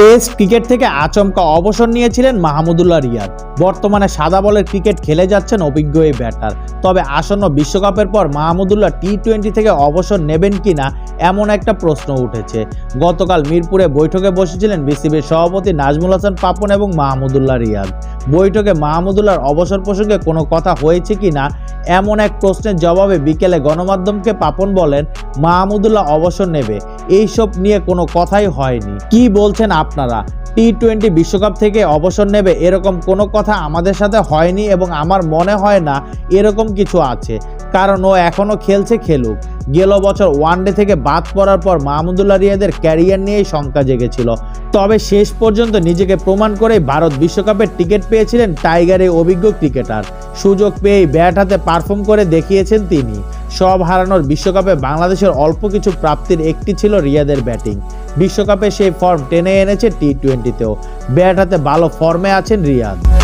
Test cricket থেকে আচমকা অবসর নিয়েছিলেন মাহমুদুল্লাহ রিয়াদ। বর্তমানে সাদা বলের ক্রিকেট খেলে যাচ্ছেন অভিজ্ঞ এই ব্যাটার। তবে আসন্ন বিশ্বকাপের পর মাহমুদুল্লাহ টি টোয়েন্টি থেকে অবসর নেবেন কিনা এমন একটা প্রশ্ন উঠেছে। গতকাল মিরপুরে বৈঠকে বসেছিলেন বিসিবির সভাপতি নাজমুল হাসান পাপন এবং মাহমুদুল্লাহ রিয়াদ। বৈঠকে মাহমুদুল্লাহর অবসর প্রসঙ্গে কোনো কথা হয়েছে কিনা এমন এক প্রশ্নের জবাবে বিকেলে গণমাধ্যমকে পাপন বলেন, মাহমুদুল্লাহ অবসর নেবে। এইসব নিয়ে কোনো কথাই হয়নি। কি বলছেন আপনারা? টি টোয়েন্টি বিশ্বকাপ থেকে অবসর নেবে এরকম কোনো কথা আমাদের সাথে হয়নি এবং আমার মনে হয় না এরকম কিছু আছে। কারণ ও এখনও খেলছে, খেলুক। গেল বছর ওয়ানডে থেকে বাদ পড়ার পর মাহমুদুল্লাহ রিয়াদের ক্যারিয়ার নিয়েই শঙ্কা জেগেছিল। তবে শেষ পর্যন্ত নিজেকে প্রমাণ করে ভারত বিশ্বকাপের টিকিট পেয়েছিলেন টাইগারের অভিজ্ঞ ক্রিকেটার। সুযোগ পেয়েই ব্যাট হাতে পারফর্ম করে দেখিয়েছেন তিনি। সব হারানোর বিশ্বকাপে বাংলাদেশের অল্প কিছু প্রাপ্তির একটি ছিল রিয়াদের ব্যাটিং। বিশ্বকাপে সেই ফর্ম টেনে এনেছে টি টোয়েন্টিতেও ব্যাট হাতে ভালো ফর্মে আছেন রিয়াদ।